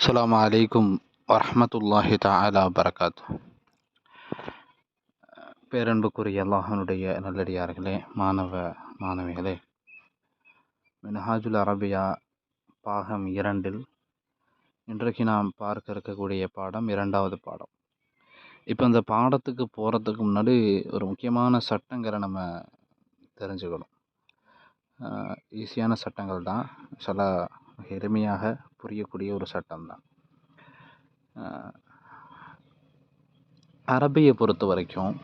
அஸ்லாம் வலைக்கும் வரமத்துல்லாஹி தாலா வரகாத் பேரன்புக்குரிய அல்லாஹனுடைய நல்லடியார்களே மாணவ மாணவிகளே மினஹாஜுல் அரபியா பாகம் இரண்டில் இன்றைக்கு நாம் பார்க்க இருக்கக்கூடிய பாடம் இரண்டாவது பாடம். இப்போ இந்த பாடத்துக்கு போகிறதுக்கு முன்னாடி ஒரு முக்கியமான சட்டங்களை நம்ம தெரிஞ்சுக்கணும். ஈஸியான சட்டங்கள் தான் சில எளிமையாக புரியக்கூடிய ஒரு சட்டம் தான் அரபியை பொறுத்த வரைக்கும்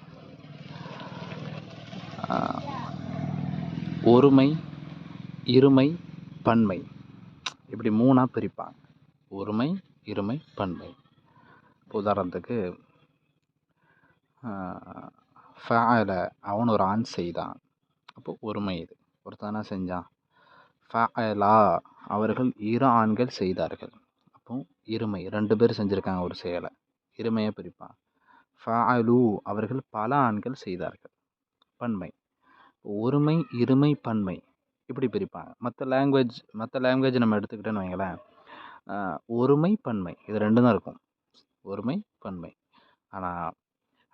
ஒருமை இருமை பன்மை. இப்படி மூணாக பிரிப்பாங்க. ஒருமை இருமை பன்மை. உதாரணத்துக்கு ஃபேல அவன் ஒரு ஆண் செய்தான். அப்போ ஒருமை இது. ஒருத்தனா செஞ்சான்? ஃபேலா அவர்கள் இரு ஆண்கள் செய்தார்கள். அப்போ இருமை ரெண்டு பேர் செஞ்சுருக்காங்க ஒரு செயலை. இருமையை பிரிப்பான் ஃபஅலு அவர்கள் பல ஆண்கள் செய்தார்கள். பன்மை. ஒருமை இருமை பன்மை. இப்படி பிரிப்பாங்க. மற்ற லாங்குவேஜ் மற்ற லாங்குவேஜ் நம்ம எடுத்துக்கிட்டோன்னு வைங்களேன். ஒருமை பன்மை. இது ரெண்டு தான் இருக்கும். ஒருமை பன்மை. ஆனால்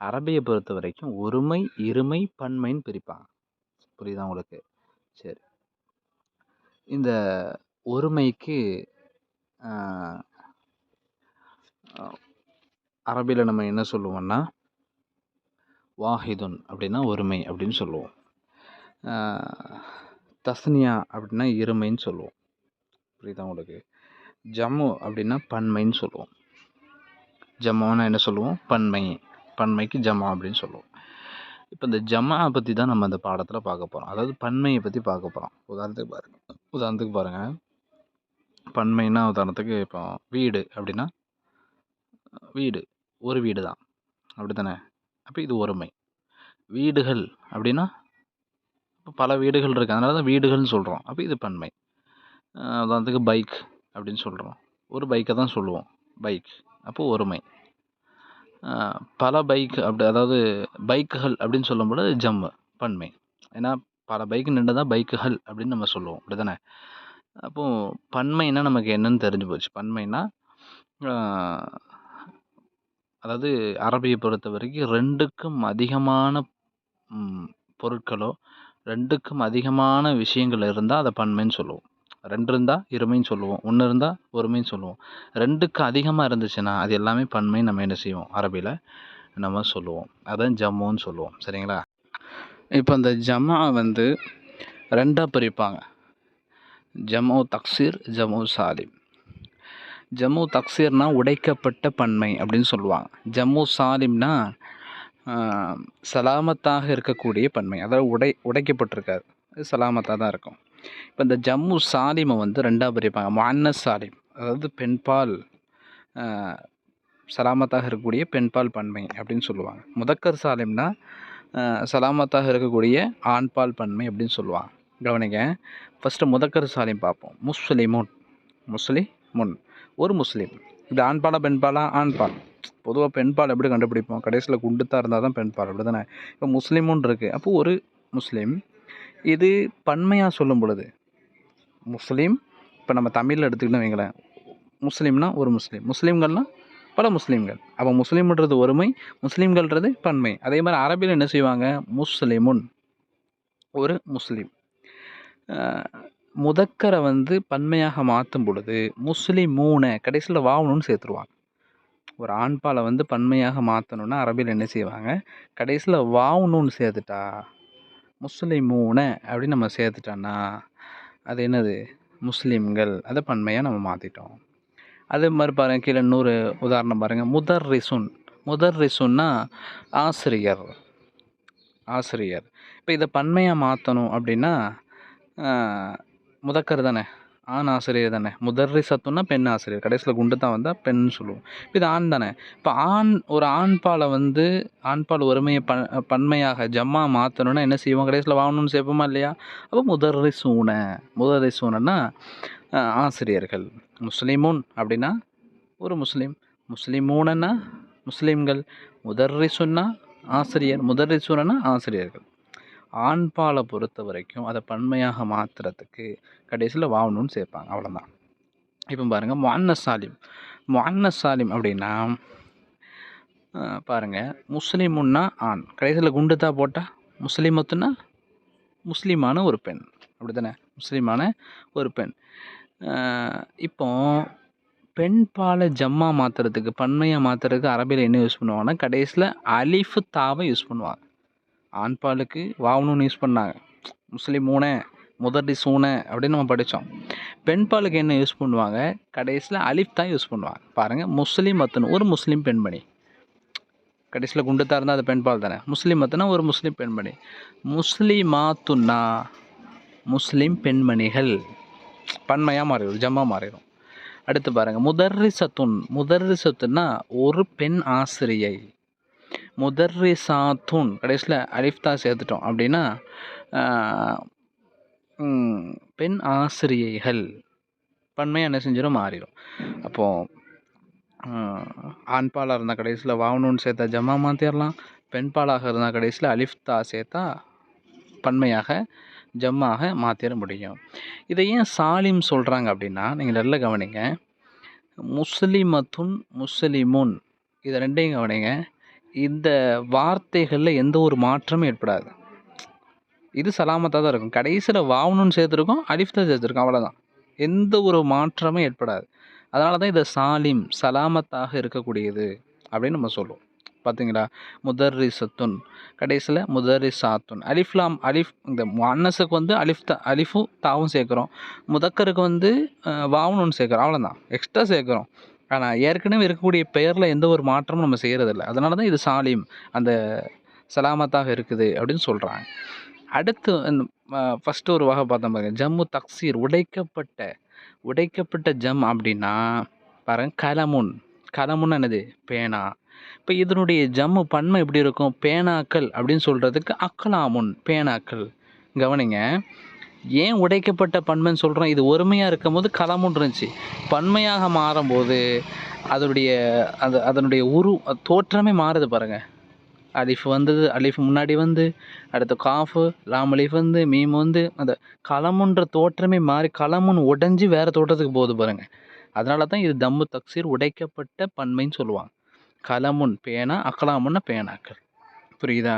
அரபியை பொறுத்த வரைக்கும் ஒருமை இருமை பன்மைன்னு பிரிப்பாங்க. புரியுதா உங்களுக்கு? சரி. இந்த ஒருமைக்கு அரபியில் நம்ம என்ன சொல்லுவோம்னா வாஹிதுன் அப்படின்னா ஒருமை அப்படின்னு சொல்லுவோம். தஸ்னியா அப்படின்னா இருமைன்னு சொல்லுவோம். புரியுதா உங்களுக்கு? ஜம்மு அப்படின்னா பன்மைன்னு சொல்லுவோம். ஜம்முன்னா என்ன சொல்லுவோம்? பன்மை. பன்மைக்கு ஜமா அப்படின்னு சொல்லுவோம். இப்போ இந்த ஜமா பற்றி தான் நம்ம இந்த பாடத்தில் பார்க்க போகிறோம் அதாவது பன்மையை பற்றி பார்க்க போகிறோம் உதாரணத்துக்கு பாருங்கள் உதாரணத்துக்கு பாருங்கள் பன்மைன்னா உதாரணத்துக்கு இப்போ வீடு அப்படின்னா வீடு ஒரு வீடு தான் அப்படி தானே அப்போ இது ஒருமை. வீடுகள் அப்படின்னா இப்போ பல வீடுகள் இருக்குது அதனால தான் வீடுகள்னு சொல்கிறோம் அப்போ இது பன்மை. உதாரணத்துக்கு பைக் அப்படின்னு சொல்கிறோம் ஒரு பைக்கை தான் சொல்லுவோம். பைக் அப்போது ஒருமை. பல பைக் அப்படி அதாவது பைக்குகள் அப்படின்னு சொல்லும்போது ஜம்மு பன்மை. ஏன்னா பல பைக் நின்று தான் பைக்குகள் அப்படின்னு நம்ம சொல்லுவோம். அப்படி தானே அப்போது பன்மைனா நமக்கு என்னென்னு தெரிஞ்சு போச்சு. பன்மைனா அதாவது அரபியை பொறுத்த வரைக்கும் ரெண்டுக்கும் அதிகமான பொருட்களோ ரெண்டுக்கும் அதிகமான விஷயங்கள் இருந்தால் அதை பன்மைன்னு சொல்லுவோம். ரெண்டு இருந்தால் இருமைன்னு சொல்லுவோம். ஒன்று இருந்தால் ஒருமைன்னு சொல்லுவோம். ரெண்டுக்கு அதிகமாக இருந்துச்சுன்னா அது எல்லாமே பன்மைன்னு நம்ம என்ன செய்வோம்? அரபியில் நம்ம சொல்லுவோம். அதான் ஜம்முன்னு சொல்லுவோம். சரிங்களா? இப்போ இந்த ஜம்மா வந்து ரெண்டாக பிரிப்பாங்க. ஜம்மு தக்சீர் ஜம்மு சாலிம். ஜம்மு தக்சீர்னா உடைக்கப்பட்ட பன்மை அப்படின்னு சொல்லுவாங்க. ஜம்மு சாலிம்னா சலாமத்தாக இருக்கக்கூடிய பன்மை. அதாவது உடை உடைக்கப்பட்டிருக்காது அது சலாமத்தாக தான் இருக்கும். இப்போ இந்த ஜம்மு சாலிமை வந்து ரெண்டாக பிரிப்பாங்க. மான்னஸ் சாலிம் அதாவது பெண்பால் சலாமத்தாக இருக்கக்கூடிய பெண்பால் பன்மை அப்படின்னு சொல்லுவாங்க. முதக்கர் சாலிம்னா சலாமத்தாக இருக்கக்கூடிய ஆண்பால் பன்மை அப்படின்னு சொல்லுவாங்க. கவனிங்க. ஃபஸ்ட்டு முதக்கர் சாலையும் பார்ப்போம். முஸ்லிமுன் முஸ்லிமுன் ஒரு முஸ்லீம். இப்படி ஆண்பாலா பெண்பாலா ஆண்பால். பொதுவாக பெண்பால் எப்படி கண்டுபிடிப்போம்? கடைசியில் குண்டுத்தாக இருந்தால் தான் பெண்பால். அப்படி தானே இப்போ முஸ்லீமுன் இருக்குது அப்போது ஒரு முஸ்லீம் இது பன்மையாக சொல்லும் பொழுது முஸ்லீம் இப்போ நம்ம தமிழில் எடுத்துக்கிட்டோம் வைங்களேன் முஸ்லீம்னா ஒரு முஸ்லீம். முஸ்லீம்கள்னால் பல முஸ்லீம்கள். அப்போ முஸ்லீம்ன்றது ஒருமை முஸ்லீம்கள்ன்றது பன்மை. அதே மாதிரி அரபியில் என்ன செய்வாங்க? முஸ்லிமுன் ஒரு முஸ்லீம். முதக்கரை வந்து பன்மையாக மாற்றும் பொழுது முஸ்லிமூனை கடைசியில் வாவணும்னு சேர்த்துருவாங்க. ஒரு ஆண்பாலை வந்து பன்மையாக மாற்றணுன்னா அரபியில் என்ன செய்வாங்க? கடைசியில் வாவணும்னு சேர்த்துட்டா முஸ்லிமூன அப்படின்னு நம்ம சேர்த்துட்டோன்னா அது என்னது? முஸ்லீம்கள் அதை பன்மையாக நம்ம மாற்றிட்டோம் அதே மாதிரி பாருங்கள் கீழே இன்னொரு உதாரணம் பாருங்கள் முதர் ரிசுன் முதர் ரிசுன்னா ஆசிரியர். ஆசிரியர். இப்போ இதை பன்மையாக மாற்றணும் அப்படின்னா முதக்கர் தானே? ஆண் ஆசிரியர் தானே? முதர்ரி சத்துன்னா பெண் ஆசிரியர். கடைசியில் குண்டு தான் வந்தால் பெண் சொல்லுவோம். இப்போ இது ஆண் தானே? இப்போ ஆண் ஒரு ஆண்பாலை வந்து ஆண்பால் ஒருமையை ப பன்மையாக ஜம்மா மாற்றணுன்னா என்ன செய்வோம்? கடைசியில் வாங்கணும்னு சேர்ப்போமா இல்லையா? அப்போ முதர்ரி சூன. முதர்ரி சூனன்னா ஆசிரியர்கள். முஸ்லீமுன் அப்படின்னா ஒரு முஸ்லீம். முஸ்லிமூனன்னா முஸ்லீம்கள். முதர்ரிசுன்னா ஆசிரியர். முதர்ரிசுனா ஆசிரியர்கள். ஆண் பாலை பொறுத்த வரைக்கும் அதை பன்மையாக மாற்றுறதுக்கு கடைசியில் வாவணும்னு சேர்ப்பாங்க. அவ்வளோதான் இப்போ பாருங்கள் முஅன்னஸ் சாலிம். முஅன்னஸ் சாலிம் அப்படின்னா பாருங்கள் முஸ்லீமுன்னா ஆண். கடைசியில் குண்டுதா போட்டால் முஸ்லீமத்துன்னா முஸ்லீமான ஒரு பெண். அப்படி தானே முஸ்லீமான ஒரு பெண். இப்போ பெண் பாலை ஜம்மா மாற்றுறதுக்கு பன்மையாக மாற்றுறதுக்கு அரபியில் என்ன யூஸ் பண்ணுவாங்கன்னா கடைசியில் அலிஃபு தாவை யூஸ் பண்ணுவாங்க. ஆண்பாலுக்கு வாவணும்னு யூஸ் பண்ணாங்க. முஸ்லீம் ஊனை முதடி சூனை அப்படின்னு நம்ம படித்தோம் பெண்பாலுக்கு என்ன யூஸ் பண்ணுவாங்க? கடைசியில் அலிஃப் தான் யூஸ் பண்ணுவாங்க. பாருங்கள் முஸ்லீம் அத்தனு ஒரு முஸ்லீம் பெண்மணி. கடைசியில் குண்டுத்தா இருந்தால் அது பெண்பால் தானே. முஸ்லீம் அத்தனா ஒரு முஸ்லீம் பெண்மணி. முஸ்லிமாத்துன்னா முஸ்லீம் பெண்மணிகள் பன்மையாக மாறிடும் ஜம்மா மாறிடும் அடுத்து பாருங்கள் முதர்ரிசத்துன் முதர்ரிசத்துன்னா ஒரு பெண் ஆசிரியை. முதர்ரிசாத்துன் கடைசியில் அலிஃப்தா சேர்த்துட்டோம். அப்படின்னா பெண் ஆசிரியைகள். பன்மையாக என்ன செஞ்சிடும் மாறிடும் அப்போது ஆண்பாலாக இருந்தால் கடைசியில் வாவணுன்னு சேர்த்தா ஜம்மா மாற்றிடலாம் பெண்பாலாக இருந்தால் கடைசியில் அலிஃப்தா சேர்த்தா பன்மையாக ஜம்மாக மாற்றிட முடியும். இதை ஏன் சாலிம் சொல்கிறாங்க அப்படின்னா நீங்கள் நல்லா கவனிங்க. முஸ்லிமத்துன் முஸ்லிமுன் இதை ரெண்டையும் கவனிங்க. இந்த வார்த்தைகளில் எந்த ஒரு மாற்றமும் ஏற்படாது. இது சலாமத்தாக தான் இருக்கும். கடைசியில் வாவணுன்னு சேர்த்துருக்கோம் அலிஃப் தான் சேர்த்துருக்கோம் அவ்வளோதான் எந்த ஒரு மாற்றமும் ஏற்படாது. அதனால தான் இதை சாலிம் சலாமத்தாக இருக்கக்கூடியது அப்படின்னு நம்ம சொல்லுவோம். பார்த்தீங்களா முதர்ரி சத்துன் கடைசியில் முதர்ரி சாத்துன் அலிஃப்லாம் அலிஃப் இந்த அன்னஸுக்கு வந்து அலிஃப் தா அலிஃபும் தாவும் சேர்க்குறோம். முதக்கருக்கு வந்து அஹ், சேர்க்குறோம் அவ்வளோதான் எக்ஸ்ட்ரா சேர்க்குறோம். ஆனால் ஏற்கனவே இருக்கக்கூடிய பெயரில் எந்த ஒரு மாற்றமும் நம்ம செய்கிறதில்ல அதனால தான் இது சாலிம் அந்த சலாமத்தாக இருக்குது அப்படின்னு சொல்கிறாங்க அடுத்து ஃபஸ்ட்டு ஒரு வகை பார்த்தோம் பாருங்க. ஜம்மு தக்சீர் உடைக்கப்பட்ட உடைக்கப்பட்ட ஜம் அப்படின்னா பாருங்க கலமுன். கலமுன்னு என்னது? பேனா. இப்போ இதனுடைய ஜம்மு பன்மை எப்படி இருக்கும்? பேனாக்கள் அப்படின்னு சொல்கிறதுக்கு அக்கலாமுன் பேனாக்கள். கவனிங்க. ஏன் உடைக்கப்பட்ட பண்மைன்னு சொல்கிறோம் இது ஒருமையாக இருக்கும் போது கலமுன் இருந்துச்சு. பன்மையாக மாறும்போது அதனுடைய அது அதனுடைய உரு தோற்றமே மாறுது பாருங்கள் அலிஃப் வந்தது அலிஃப் முன்னாடி வந்து அடுத்த காஃபு லாம் அலிஃப் வந்து மீம் வந்து அந்த களமுன்ற தோற்றமே மாறி களமுன்னு உடைஞ்சு வேறு தோற்றத்துக்கு போகுது பாருங்கள் அதனால தான் இது தம்மு தக்சீர் உடைக்கப்பட்ட பன்மைன்னு சொல்லுவாங்க. கலமுன் பேனா அக்கலாமுன்னா பேனாக்கள். புரியுதா?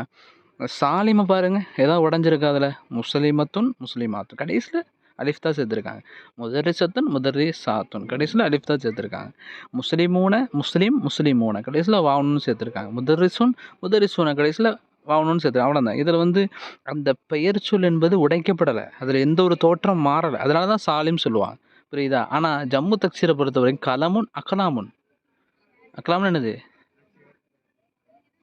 சாலிமை பாருங்கள் ஏதாவது உடஞ்சிருக்கு அதில்? முஸ்லிமத்துன் முஸ்லிமாத்துன். கடைசியில் அலிஃப் தான் சேர்த்துருக்காங்க. முதரி சத்துன் முதரி சாத்துன். கடைசியில் அலிஃப் தான் சேர்த்துருக்காங்க. முஸ்லிமூன முஸ்லீம் முஸ்லிமூன. கடைசியில் வாவணுன்னு சேர்த்துருக்காங்க. முதரிசுன் முதரிசூன கடைசியில் வாவணும்னு சேர்த்து அவ்வளோதான் இதில் வந்து அந்த பெயர் சொல் என்பது உடைக்கப்படலை. அதில் எந்த ஒரு தோற்றம் மாறலை. அதனால தான் சாலிம் சொல்லுவாங்க. புரியுதா? ஆனால் ஜம்மு தக்சீரை பொறுத்த வரைக்கும் கலமுன் அக்கலாமுன் அக்கலாமுன் என்னது?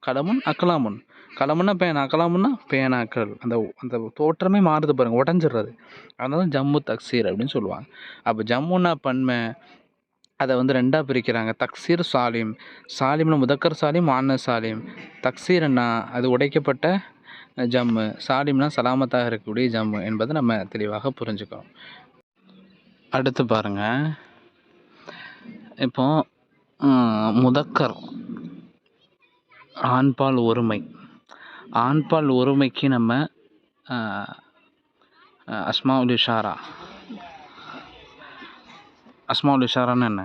கலமுன் அக்கலாமுன் கலமுன்னா பேனா கலமுன்னா பேனாக்கள். அந்த அந்த தோற்றமே மாறுது பாருங்கள் உடஞ்சிடுறது அதனால தான் ஜம்மு தக்சீர் அப்படின்னு சொல்லுவாங்க. அப்போ ஜம்முன்னா பன்மை அதை வந்து ரெண்டாக பிரிக்கிறாங்க. தக்சீர் சாலிம். சாலிம்னு முதக்கர் சாலிம் ஆன்ன சாலிம். தக்சீர்னா அது உடைக்கப்பட்ட ஜம்மு. சாலிம்னா சலாமத்தாக இருக்கக்கூடிய ஜம்மு என்பதை நம்ம தெளிவாக புரிஞ்சுக்கணும் அடுத்து பாருங்க. இப்போ முதக்கர். ஆண்பால் ஒருமை. ஆண்பால் ஒருமைக்கு நம்ம அஸ்மாவுல் இஷாரா. அஸ்மாவுல் இஷாரான்னு என்ன?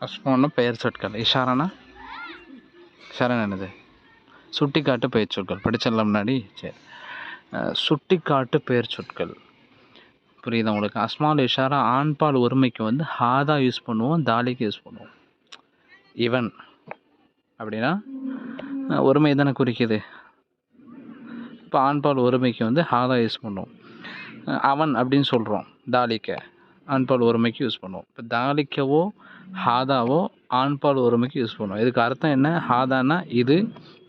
அஸ்மாவுன்னா பெயர் சொற்கள். இஷாரானா? இஷாரான்னு என்னது? சுட்டிக்காட்டு பெயர் சொற்கள். படிச்சிடலாம் முன்னாடி? சரி. சுட்டி சுட்டிக்காட்டு பெயர் சொற்கள். புரியுதா உங்களுக்கு? அஸ்மால் இஷாரா ஆண்பால் ஒருமைக்கு வந்து ஹாதா யூஸ் பண்ணுவோம் தாலிக்கு யூஸ் பண்ணுவோம். இவன் அப்படின்னா ஒருமை தானே குறிக்குது. இப்போ ஆண்பால் ஒருமைக்கு வந்து ஹாதா யூஸ் பண்ணுவோம். அவன் அப்படின்னு சொல்கிறோம் தாலிக்க. ஆண்பால் ஒருமைக்கு யூஸ் பண்ணுவோம். இப்போ தாலிக்கவோ ஹாதாவோ ஆண்பால் ஒருமைக்கு யூஸ் பண்ணுவோம். இதுக்கு அர்த்தம் என்ன? ஹாதானா இது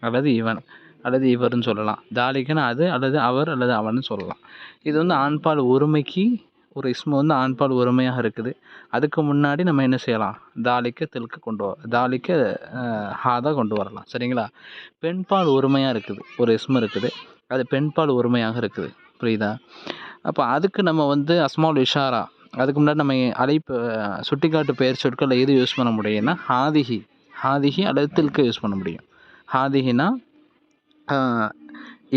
அல்லது இவன் அல்லது இவர்னு சொல்லலாம். தாலிக்கனா அது அல்லது அவர் அல்லது அவன்னு சொல்லலாம். இது வந்து ஆண்பால் ஒருமைக்கு ஒரு இஸ்மு வந்து ஆண்பால் ஒருமையாக இருக்குது. அதுக்கு முன்னாடி நம்ம என்ன செய்யலாம்? தாலிக்க தெலுக்கு கொண்டு வர தாலிக்க ஹாதா கொண்டு வரலாம். சரிங்களா? பெண்பால் ஒருமையாக இருக்குது. ஒரு இஸ்மு இருக்குது. அது பெண்பால் ஒருமையாக இருக்குது. புரியுதா? அப்போ அதுக்கு நம்ம வந்து அஸ்மால் இஷாரா அதுக்கு முன்னாடி நம்ம அழைப்பு சுட்டிக்காட்டு பெயர் சொற்களை எது யூஸ் பண்ண முடியும்னா ஹாதிஹி ஹாதிஹி அல்லது தில்க யூஸ் பண்ண முடியும். ஹாதிஹினா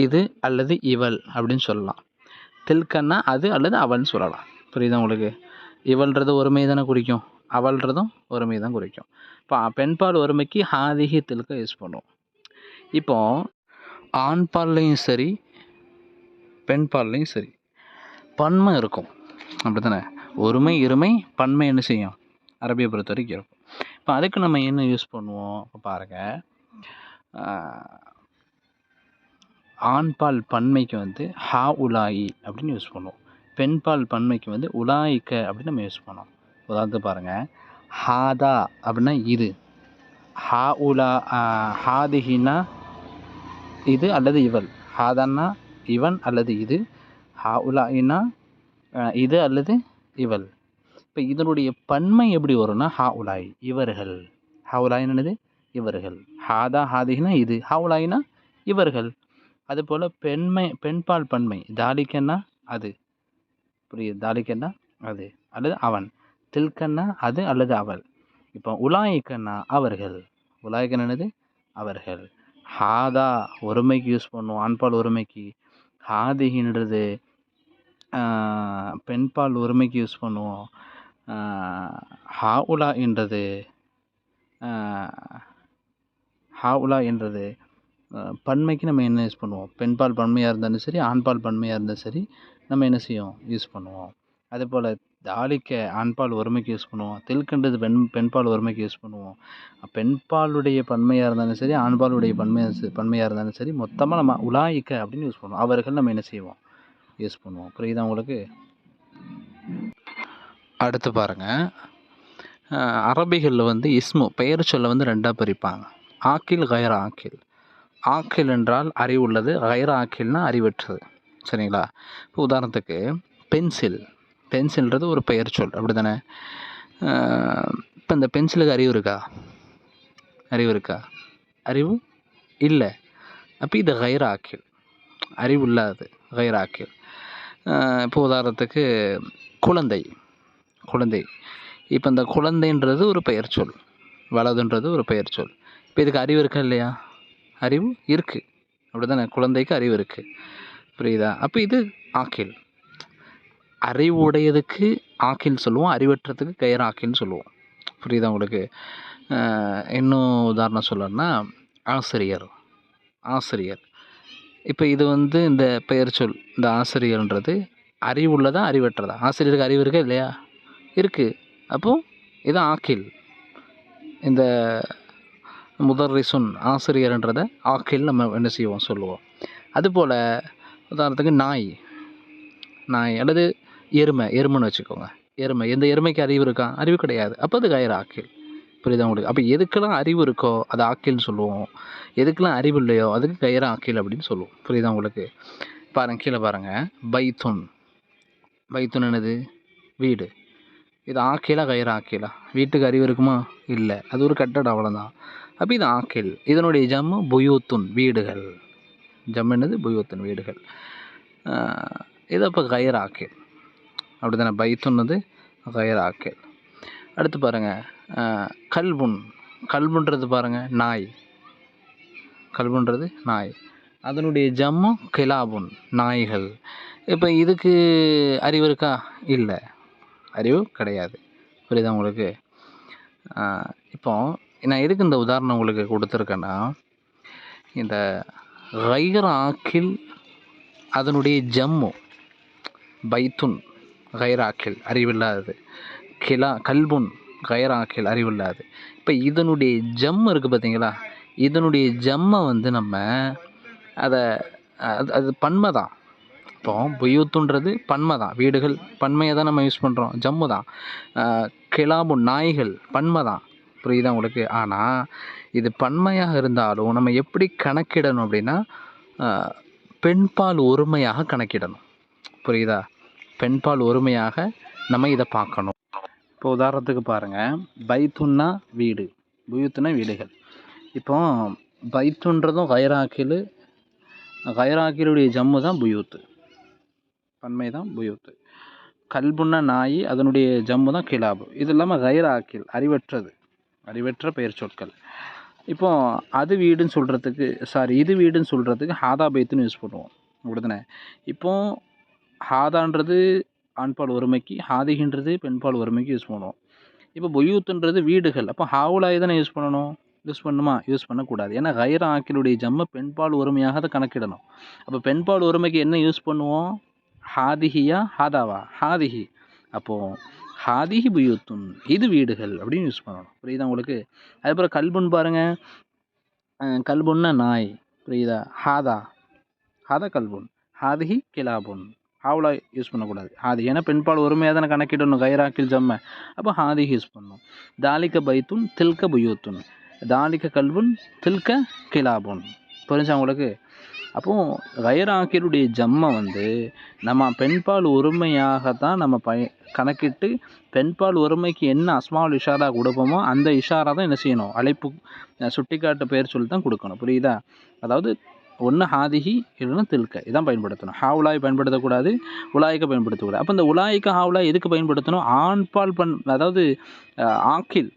இது அல்லது இவள் அப்படின்னு சொல்லலாம். தில்கன்னா அது அல்லது அவள்னு சொல்லலாம். புரியுதா உங்களுக்கு? இவள்ன்றது ஒருமை தானே குறிக்கும். அவள்ன்றதும் ஒருமை தான் குறிக்கும். இப்போ பெண்பால் ஒருமைக்கு ஹாதிஹி தில்க யூஸ் பண்ணுவோம். இப்போது ஆண் பால்லையும் சரி பெண் பால்லையும் சரி. பன்மை இருக்கும். அப்படி தானே ஒருமை இருமை பன்மை என்ன செய்யும்? அரபியை பொறுத்த வரைக்கும் இருக்கும். இப்போ அதுக்கு நம்ம என்ன யூஸ் பண்ணுவோம்? இப்போ பாருங்கள் ஆண்பால் பன்மைக்கு வந்து ஹா உலாயி அப்படின்னு யூஸ் பண்ணுவோம். பெண்பால் பன்மைக்கு வந்து உலாயிக்க அப்படின்னு நம்ம யூஸ் பண்ணோம் உதாரணத்துக்கு பாருங்கள் ஹாதா அப்படின்னா இது ஹா உலா ஹாதிஹின்னா இது அல்லது இவள். ஹாதான்னா இவன் அல்லது இது. ஹா உலாயினா இது அல்லது இவள். இப்போ இதனுடைய பன்மை எப்படி வரும்னா ஹா உலாய் இவர்கள். ஹா உலாயின்னு என்னது? இவர்கள். ஹாதா ஹாதிகினா இது. ஹா உலாயினா இவர்கள். அதுபோல் பெண்மை பெண்பால் பன்மை. தாலிக்கன்னா அது. புரியுது? தாலிக்கன்னா அது. அல்லது அவன். தில்கன்னா அது அல்லது அவள். இப்போ உலாயிக்கன்னா அவர்கள். உலாய்க்கன் என்னது? அவர்கள். ஹாதா ஒருமைக்கு யூஸ் பண்ணுவோம் ஆண்பால் ஒருமைக்கு. ஹாதிகின்றது பெண்பால் ஒருமைக்கு யூஸ் பண்ணுவோம். ஹாவுலா என்றது ஹாவுலா என்றது பன்மைக்கு நம்ம என்ன யூஸ் பண்ணுவோம்? பெண்பால் பன்மையாக இருந்தாலும் சரி ஆண்பால் பன்மையாக இருந்தாலும் சரி நம்ம என்ன செய்வோம் யூஸ் பண்ணுவோம். அதே போல் தாலிக்கை ஆண்பால் ஒருமைக்கு யூஸ் பண்ணுவோம். தில்கண்டது பெண் பெண்பால் ஒருமைக்கு யூஸ் பண்ணுவோம். பெண்பாலுடைய பன்மையாக இருந்தாலும் சரி ஆண்பாலுடைய பன்மையாக பன்மையாக இருந்தாலும் சரி மொத்தமாக நம்ம உலாயிக்க அப்படின்னு யூஸ் பண்ணுவோம். அவர்கள் நம்ம என்ன செய்வோம்? யூஸ் பண்ணுவோம். புரியுதா உங்களுக்கு? அடுத்து பாருங்கள் அரபிகளில் வந்து இஸ்மு பெயர் சொல்ல வந்து ரெண்டாக பிரிப்பாங்க. ஆக்கில் கயர் ஆக்கில். ஆக்கில் என்றால் அறிவுள்ளது கயர் ஆக்கில்னால் அறிவற்றது. சரிங்களா? இப்போ உதாரணத்துக்கு பென்சில். பென்சில்ன்றது ஒரு பெயர் சொல். அப்படி தானே இப்போ இந்த பென்சிலுக்கு அறிவு இருக்கா? அறிவு இருக்கா? அறிவு இல்லை. அப்போ இது கயிறு ஆக்கில் அறிவு இல்லாதது கயிறு ஆக்கில் இப்போ உதாரணத்துக்கு குழந்தை. குழந்தை. இப்போ இந்த குழந்தைன்றது ஒரு பெயர் சொல். வலதுன்றது ஒரு பெயர் சொல். இப்போ இதுக்கு அறிவு இருக்கா இல்லையா? அறிவு இருக்குது அப்படி தானே குழந்தைக்கு அறிவு இருக்குது புரியுதா? அப்போ இது ஆக்கில். அறிவுடையதுக்கு ஆக்கில் சொல்லுவோம் அறிவற்றதுக்கு கயிறு ஆக்கின்னு சொல்லுவோம். புரியுதா உங்களுக்கு? இன்னும் உதாரணம் சொல்லணும்னா ஆசிரியர். ஆசிரியர். இப்போ இது வந்து இந்த பெயர் சொல் இந்த ஆசிரியர்ன்றது அறிவுள்ளதா அறிவற்றதா? ஆசிரியருக்கு அறிவு இருக்கா இல்லையா? இருக்குது அப்போது இது ஆக்கில். இந்த முதர்ரிசுன் ஆசிரியர்ன்றதை ஆக்கில் நம்ம என்ன செய்வோம் சொல்லுவோம். அதுபோல் உதாரணத்துக்கு நாய். நாய் அல்லது எருமை எருமைன்னு வச்சுக்கோங்க. எருமை. எந்த எருமைக்கு அறிவு இருக்கா? அறிவு கிடையாது. அப்போ அது கயிறு ஆக்கில். புரியுதா உங்களுக்கு? அப்போ எதுக்கெல்லாம் அறிவு இருக்கோ அது ஆக்கில்னு சொல்லுவோம். எதுக்கெல்லாம் அறிவு இல்லையோ அதுக்கு கயிறு ஆக்கில் அப்படின்னு சொல்லுவோம். புரியுதா உங்களுக்கு? பாருங்க கீழே பாருங்கள் பைத்துன். பைத்துன் என்னது? வீடு. இது ஆக்கிலா கயிறு ஆக்கிலா? வீட்டுக்கு அறிவு இருக்குமா? இல்லை. அது ஒரு கட்டடம் அவ்வளோதான் அப்போ இது ஆக்கில். இதனுடைய ஜம்மு புயூத்துன் வீடுகள். ஜம்மு என்னது? புயூத்துன் வீடுகள். இது அப்போ கயிறு ஆக்கில். அப்படி தானே பைத்துன்னது கயிறு அடுத்து பாருங்கள் கல்புன். கல்புன்றது பாருங்கள் நாய். கல்புன்றது நாய். அதனுடைய ஜம்மு கிலாபுன் நாய்கள். இப்போ இதுக்கு அறிவு இருக்கா? இல்லை. அறிவு கிடையாது. புரியுதா உங்களுக்கு? இப்போ நான் எதுக்கு இந்த உதாரணம் உங்களுக்கு கொடுத்துருக்கேன்னா இந்த கைர் ஆக்கில் அதனுடைய ஜம்மு பைத்துன். கைராக்கில் அறிவில்லாதது. கிலா கல்புன் கைராக்கில் அறிவில்லாது. இப்போ இதனுடைய ஜம் இருக்குது பார்த்தீங்களா இதனுடைய ஜம்மை வந்து நம்ம அதை அது அது பன்மை தான். இப்போ புயூத்துன்றது பன்மை தான். வீடுகள் பன்மையை தான் நம்ம யூஸ் பண்ணுறோம் ஜம்மு தான். கிளாபு நாய்கள் பன்மை தான். புரியுதா உங்களுக்கு? ஆனால் இது பன்மையாக இருந்தாலும் நம்ம எப்படி கணக்கிடணும் அப்படின்னா பெண்பால் ஒருமையாக கணக்கிடணும். புரியுதா? பெண்பால் ஒருமையாக நம்ம இதை பார்க்கணும். இப்போ உதாரணத்துக்கு பாருங்கள் பைத்துன்னா வீடு. புயூத்துனா வீடுகள். இப்போ பைத்துன்றதும் கைராக்கில் கைராக்கிலுடைய ஜம்மு தான் புயூத்து. பன்மை தான் புயூத்து. கல்புன்னா நாய் அதனுடைய ஜம்மு தான் கிலாபு. இது இல்லாமல் கைராக்கில் அறிவற்றது. அறிவற்ற பெயர் சொற்கள். இப்போ அது வீடுன்னு சொல்கிறதுக்கு சாரி இது வீடுன்னு சொல்கிறதுக்கு ஹாதா பைத்துன்னு யூஸ் பண்ணுவோம். அப்படிதானே இப்போது ஹாதான்றது ஆண்பால் ஒருமைக்கு ஹாதிகின்றது பெண்பால் ஒருமைக்கு யூஸ் பண்ணுவோம். இப்போ புயூத்துன்றது வீடுகள். அப்போ ஹாவுலாய் தானே யூஸ் பண்ணணும்? யூஸ் பண்ணுமா? யூஸ் பண்ணக்கூடாது. ஏன்னா கைர ஆக்கிலுடைய ஜம்ம பெண்பால் ஒருமையாக தான் கணக்கிடணும். அப்போ பெண்பால் ஒருமைக்கு என்ன யூஸ் பண்ணுவோம்? ஹாதிஹியா ஹாதாவா? ஹாதிஹி. அப்போது ஹாதிஹி புயூத்துன் இது வீடுகள் அப்படின்னு யூஸ் பண்ணணும். புரியுதா உங்களுக்கு? அதுக்கப்புறம் கல்புன்னு பாருங்கள் கல்புன்னா நாய். புரியுதா? ஹாதா. ஹாதா கல்புன். ஹாதிஹி கிலாபுன். ஹாவுலா யூஸ் பண்ணக்கூடாது. அது ஏன்னா பெண்பால் ஒருமையாக தானே கணக்கிடணும் கைராக்கில் ஜம்ம. அப்போ ஹாதி யூஸ் பண்ணணும் தாலிக்க பைத்துன் தில்க புயூத்துன். தாலிக்க கல்புன் தில்க கிலாபுன். புரிஞ்சா உங்களுக்கு? அப்போது கைராக்கிலுடைய ஜம்மை வந்து நம்ம பெண்பால் ஒருமையாக தான் நம்ம பய கணக்கிட்டு பெண்பால் ஒருமைக்கு என்ன அஸ்மால் இஷாரா கொடுப்போமோ அந்த இஷாரா தான் என்ன செய்யணும்? அழைப்பு சுட்டிக்காட்டு பெயர் சொல்லி தான் கொடுக்கணும். புரியுதா? அதாவது ஒன்று ஹாதிஹி இல்லைன்னா தில்க. இதான் பயன்படுத்தணும். ஹாவுலாய் பயன்படுத்தக்கூடாது உலாய்க்க பயன்படுத்தக்கூடாது. அப்போ இந்த உலாய்க்க ஹாவுலாய் எதுக்கு பயன்படுத்தணும்? ஆண்பால் பண் அதாவது ஆக்கில்.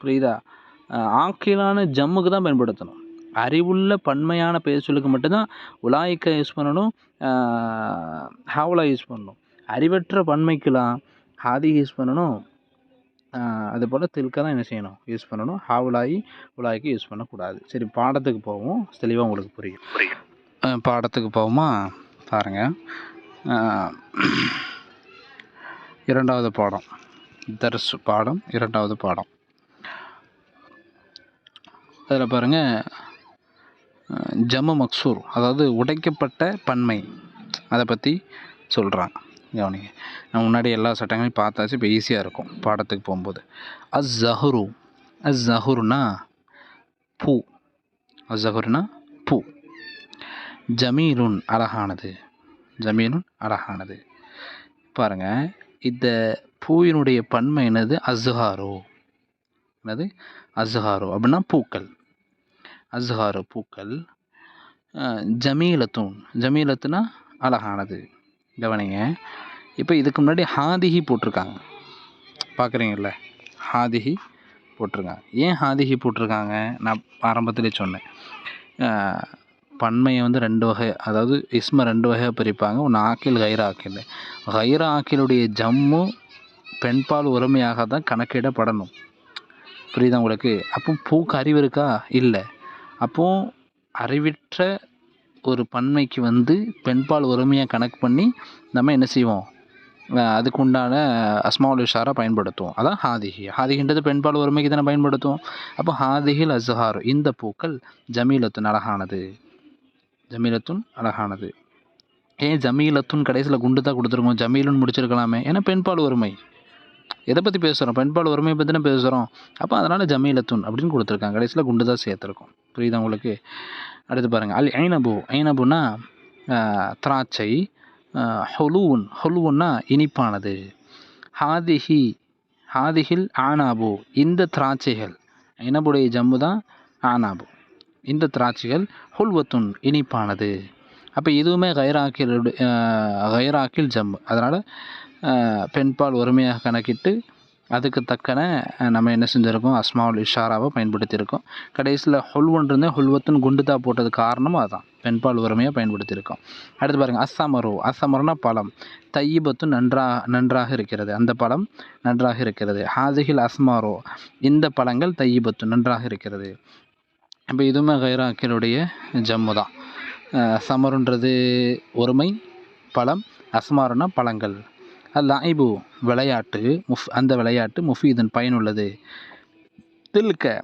புரியுதா? ஆக்கிலான ஜம்முக்கு தான் பயன்படுத்தணும். அறிவுள்ள பன்மையான பெயர் சொல்லுக்கு மட்டும்தான் உலாய்க்க யூஸ் பண்ணணும் அஹ், ஹாவுலா யூஸ் பண்ணணும். அறிவற்ற பன்மைக்கெலாம் ஹாதி யூஸ் பண்ணணும். அதுபோல் அது தான் என்ன செய்யணும்? யூஸ் பண்ணணும். ஹாவுலாயி உலாய்க்கு யூஸ் பண்ணக்கூடாது. சரி பாடத்துக்கு போவோம். தெளிவாக உங்களுக்கு புரியும். பாடத்துக்கு போவோமா? பாருங்கள் இரண்டாவது பாடம். தர்ஸ் பாடம் இரண்டாவது பாடம். அதில் பாருங்கள் ஜம்மு மக்சூர் அதாவது உடைக்கப்பட்ட பன்மை. அதை பற்றி சொல்கிறாங்க கவனிங்க. நான் முன்னாடி எல்லா சட்டங்களையும் பார்த்தாச்சு இப்போ ஈஸியாக இருக்கும் பாடத்துக்கு போகும்போது. அஸ் ஜஹுரு அஸ் ஜஹுருனா பூ. அஸ் ஜஹுருனா பூ. ஜமீலுன் அழகானது. ஜமீலுன் அழகானது. பாருங்கள் இந்த பூவினுடைய பன்மை என்னது? அஸ்ஹாரோ என்னது? அஸ்ஹாரோ அப்படின்னா பூக்கள். அஸ்ஹாரோ பூக்கள். ஜமீலத்துன். ஜமீலத்துனா அழகானது. கவனிங்க. இப்போ இதுக்கு முன்னாடி ஹாதிஹி போட்டிருக்காங்க. பார்க்குறீங்கல்ல ஹாதிஹி போட்டிருக்காங்க. ஏன் ஹாதிஹி போட்டிருக்காங்க? நான் ஆரம்பத்திலே சொன்னேன். பன்மையை வந்து ரெண்டு வகை அதாவது இஸ்ம ரெண்டு வகையாக பிரிப்பாங்க. ஒன்று ஆக்கில் கைர ஆக்கில். கைர ஆக்கிலுடைய ஜம்மு பெண்பால் உரிமையாக தான் கணக்கிடப்படணும். புரியுதா உங்களுக்கு? அப்போ பூக்கு அறிவு இருக்கா? இல்லை. அப்போ அறிவிற்ற ஒரு பன்மைக்கு வந்து பெண்பால் உரிமையாக கணக்கு பண்ணி நம்ம என்ன செய்வோம்? அதுக்குண்டான அதுக்கு உண்டான அஸ்மாவுல் இஷாரா பயன்படுத்துவோம். அதான் ஹாதிகி ஹாதிகின்றது பெண்பால் உரிமைக்கு தானே பயன்படுத்துவோம். அப்போ ஹாதிகில் அஸ்ஹார் இந்த பூக்கள் ஜமீலத்துன் அழகானது. ஜமீலத்துன் அழகானது. ஏன் ஜமீலத்துன் கடைசியில் குண்டு தான் கொடுத்துருக்கோம். ஜமீலுன்னு முடிச்சிருக்கலாமே. ஏன்னா பெண்பால் உரிமை எதை பற்றி பேசுகிறோம் பெண்பால் உரிமையை பற்றி பேசுகிறோம் அப்போ அதனால் ஜமீலத்துன் அப்படின்னு கொடுத்துருக்காங்க. கடைசியில் குண்டு தான் சேர்த்துருக்கோம். புரியுதா உங்களுக்கு? அடுத்து பாருங்கள் அல் ஐனபு. ஐனபுனா திராட்சை ஹொலூன் ஹொலுவுன். ஹொலுவுன்னா இனிப்பானது. ஹாதிஹி ஹாதிஹில் ஆனாபு. இந்த திராட்சைகள். ஐனபுடைய ஜம்மு தான் ஆனாபு. இந்த திராட்சைகள் ஹுல்வத்துன் இனிப்பானது. அப்போ இதுவுமே கைராக்கில் கைராக்கில் ஜம்மு. அதனால் பெண்பால் ஒருமையாக கணக்கிட்டு அதுக்கு தக்கன நம்ம என்ன செஞ்சுருக்கோம்? அஸ்மாவுல் இஷாராவை பயன்படுத்தியிருக்கோம். கடைசியில் ஹொல்வன் இருந்தால் ஹொல்வத்துன்னு குண்டுதா போட்டது காரணமும் அதுதான் பெண்பால் உரிமையாக பயன்படுத்தியிருக்கோம். அடுத்து பாருங்கள் அஸ்ஸமரு. அஸ்ஸமருனா பழம். தையிபத்து நன்றாக நன்றாக இருக்கிறது. அந்த பழம் நன்றாக இருக்கிறது. ஹாதிகில் அஸ்மாரோ. இந்த பழங்கள் தையிபத்து நன்றாக இருக்கிறது. இப்போ இதுவுமே கைராக்கினுடைய ஜம்மு தான். சமருன்றது ஒருமை பழம் அஸ்மாருனா பழங்கள். லாயிபு விளையாட்டு முஃப் அந்த விளையாட்டு முஃபீதன் பயனுள்ளது. தில்க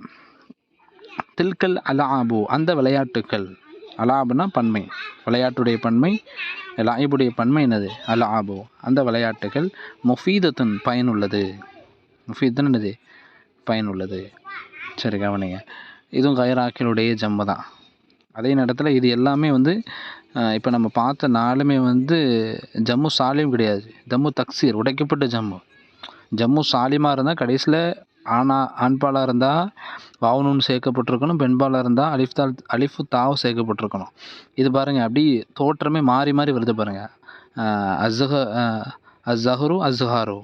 தில்கல் அலாபு அந்த விளையாட்டுக்கள். அலாபுனா பன்மை. விளையாட்டுடைய பன்மை லாயிபுடைய பன்மை என்னது? அலாபு அந்த விளையாட்டுகள் முஃபீதத்தின் பயனுள்ளது. முஃபீதன் என்னது? பயனுள்ளது. சரி கவனிங்க. இதுவும் கைராக்கிலுடைய ஜம்மு தான். அதே நேரத்தில் இது எல்லாமே வந்து இப்போ நம்ம பார்த்த நாலுமே வந்து ஜம்மு சாலிம் கிடையாது. ஜம்மு தக்சீர் உடைக்கப்பட்ட ஜம்மு. ஜம்மு சாலிமாக இருந்தால் கடைசியில் ஆனா ஆண்பாலாக இருந்தால் வாவனூன் சேர்க்கப்பட்டிருக்கணும் பெண்பாலாக இருந்தால் அலிஃப்தால் அலிஃபு தாவு சேர்க்கப்பட்டிருக்கணும். இது பாருங்கள் அப்படி தோற்றமே மாறி மாறி வருது பாருங்கள் அஸ்ஹ அஸ்ஹரு அஸ்ஹாரு.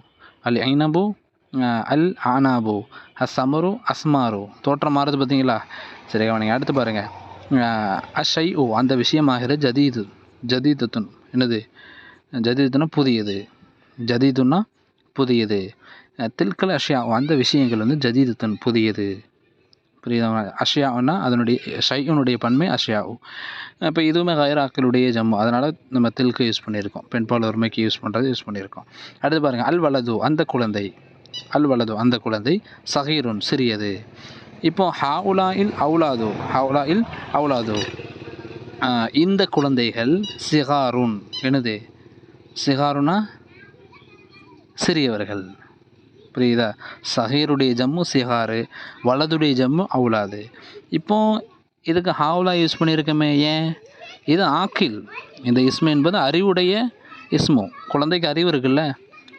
அல் ஐனபு அல் ஆனாபு. அஸ்ஸமரு அஸ்மாரு. தோற்றம் மாறுது பார்த்தீங்களா சரி கவனிங்க அடுத்து பாருங்கள் அஷை ஓ அந்த விஷயமாகிற ஜதீது ஜதீதத்துன். என்னது? ஜதீதுன்னா புதியது. ஜதீதுன்னா புதியது. தில்கல் அஷ்யா அந்த விஷயங்கள் வந்து ஜதீதத்தன் புதியது. புரியுதா? அஷ்யாவுன்னா அதனுடைய ஷையனுடைய பன்மை அஷ்யாவு. இப்போ இதுவுமே கைராக்களுடைய ஜம்மு. அதனால் நம்ம தில்கு யூஸ் பண்ணியிருக்கோம். பெண்பால் ஒருமைக்கு யூஸ் பண்ணுறது யூஸ் பண்ணியிருக்கோம். அடுத்து பாருங்கள் அல் வலது அந்த குழந்தை. அல் வலது அந்த குழந்தை சகீருன் சிறியது. இப்போ ஹவுலா இல் அவுலாது ஹவுலா இல் அவுலாது இந்த குழந்தைகள் சிகாருன் என்னது? சிகாருனா சிறியவர்கள். புரியுதா? சஹீருடைய ஜம்மு சிகாரு வலதுடைய ஜம்மு அவுலாது. இப்போ இதுக்கு ஹாவுலா யூஸ் பண்ணியிருக்கமே ஏன்? இது ஆக்கில். இந்த இஸ்மு என்பது அறிவுடைய இஸ்மு. குழந்தைக்கு அறிவு இருக்குல்ல?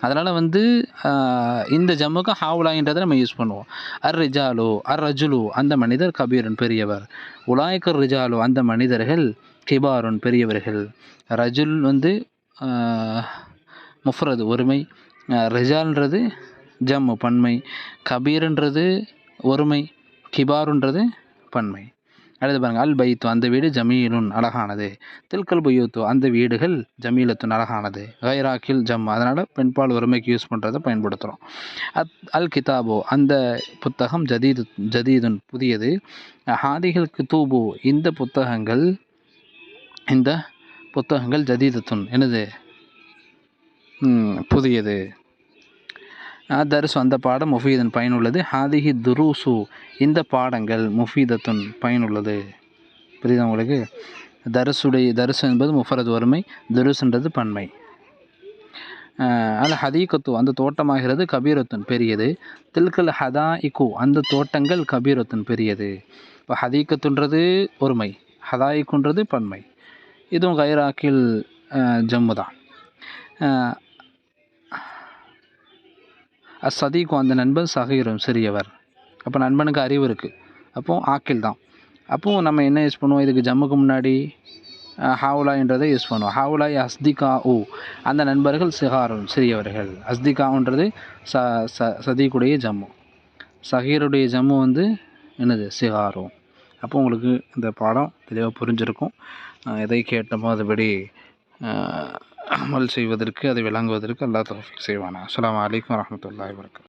அதனால் வந்து இந்த ஜம்முக்கு ஹாவுலாயின்றதை நம்ம யூஸ் பண்ணுவோம். அர் ரிஜாலு அர் ரஜுலு அந்த மனிதர் கபீரன் பெரியவர். உலாய்கர் ரிஜாலு அந்த மனிதர்கள் கிபாருன் பெரியவர்கள். ரஜுல் வந்து முஃப்ரது ஒருமை. ரிஜால்ன்றது ஜம்மு பன்மை. கபீர்ன்றது ஒருமை. கிபாருன்றது பன்மை. அடுத்து பாருங்கள் அல் பைத்து அந்த வீடு ஜமீலுன் அழகானது. தில்கல் புயூத்து அந்த வீடுகள் ஜமீலத்துன் அழகானது. கைராக்கில் ஜம் அதனால் பெண்பால் உரிமைக்கு யூஸ் பண்ணுறதை பயன்படுத்துகிறோம் அத் அல் கிதாபோ அந்த புத்தகம் ஜதீது ஜதீதுன் புதியது. ஹாதிகள் கிதூபு இந்த புத்தகங்கள் இந்த புத்தகங்கள் ஜதீதத்துன் என்னது? புதியது. தருசு அந்த பாடம் முஃபீதன் பயனுள்ளது. ஹாதிஹி துருசு இந்த பாடங்கள் முஃபீதத்துன் பயனுள்ளது. புரியுதா உங்களுக்கு? தருசுடைய தருசு என்பது முஃபரது ஒருமை துருசுன்றது பன்மை. அல் ஹதீகத்து அந்த தோட்டமாகிறது கபீரத்துன் பெரியது. தில்கல் ஹதா இக்கு அந்த தோட்டங்கள் கபீரத்துன் பெரியது. இப்போ ஹதீகத்துன்றது ஒருமை ஹதாயிக்குன்றது பன்மை. இதுவும் கைராக்கில் ஜம்மு தான் அசதீக்கும் அந்த நண்பன் சகீரும் சிறியவர். அப்போ நண்பனுக்கு அறிவு இருக்குது அப்போது ஆக்கில் தான். அப்போது நம்ம என்ன யூஸ் பண்ணுவோம்? இதுக்கு ஜம்முக்கு முன்னாடி அஹ், என்றதை யூஸ் பண்ணுவோம். ஹாவுலாய் அஸ்திகா ஊ அந்த நண்பர்கள் சிகாரும் சிறியவர்கள். அஸ்திகான்றது ச ச சதீக்குடைய ஜம்மு. சகீருடைய ஜம்மு வந்து என்னது? சிகாரும். அப்போ உங்களுக்கு இந்த பாடம் தெளிவாக புரிஞ்சிருக்கும். எதை கேட்டமோ அதுபடி அமல் செய்வதற்கு அதை விளங்குவதற்கு அல்லா தௌஃபீக் செய்வானா அஸ்ஸலாமு அலைக்கும் வரஹ்மத்துல்லாஹி வபரகாத்துஹு.